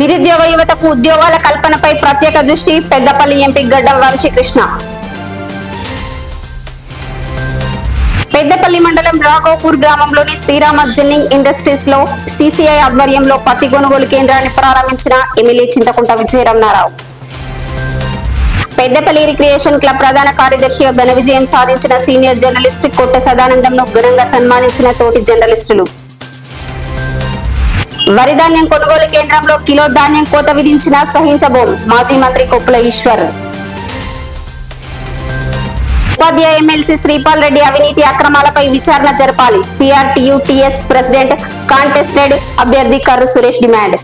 నిరుద్యోగ యువతకు ఉద్యోగాల కల్పనపై ప్రత్యేక దృష్టి పెద్దపల్లి ఎంపీ గడ్డం వంశీకృష్ణ పెద్దపల్లి మండలం రాఘోపూర్ గ్రామంలోని శ్రీరామ జిన్నింగ్ ఇండస్ట్రీస్లో సిసిఐ ఆధ్వర్యంలో పత్తి కొనుగోలు కేంద్రాన్ని ప్రారంభించిన MLA Chintakunta Vijayaramanarao Peddapalli recreation club ప్రధాన కార్యదర్శిగా ఘన విజయం సాధించిన సీనియర్ జర్నలిస్ట్ కొట్ట సదానందంను ఘనంగా సన్మానించిన తోటి జర్నలిస్టులు. వరి ధాన్యం కొనుగోలు కేంద్రంలో కిలో ధాన్యం కోత విధించిన సహించబోం మాజీ మంత్రి కొప్పుల ఈశ్వర్. ఉపాధ్యాయ ఎమ్మెల్సీ శ్రీపాల్ రెడ్డి అవినీతి అక్రమాలపై విచారణ జరపాలి. పిఆర్టీయుటిఎస్ ప్రెసిడెంట్ కాంటెస్టెడ్ అభ్యర్థి కర్రు సురేష్ డిమాండ్.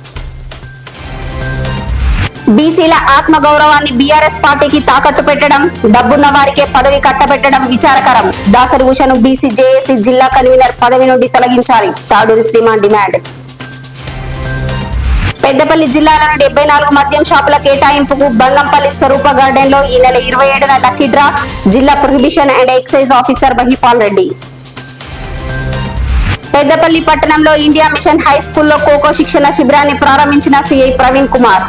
బీసీల ఆత్మగౌరవాన్ని బీఆర్ఎస్ పార్టీకి తాకట్టు పెట్టడం డబ్బున్న వారికే పదవి కట్టబెట్టడం విచారకరం. దాసరి ఉషను బీసీ జేఏసీ జిల్లా కన్వీనర్ పదవి నుండి తొలగించాలి. తాడూరి శ్రీమాన్ డిమాండ్. పెద్దపల్లి జిల్లాలోని డెబ్బై నాలుగు మద్యం షాపుల కేటాయింపుకు బంగంపల్లి స్వరూప గార్డెన్లో ఈ నెల ఇరవై ఏడున లక్కీ డ్రా. జిల్లా prohibition and excise officer Mahipal Reddy. Peddapalli పట్టణంలో ఇండియా మిషన్ హై స్కూల్లో ఖోఖో శిక్షణ శిబిరాన్ని ప్రారంభించిన సిఐ ప్రవీణ్ కుమార్.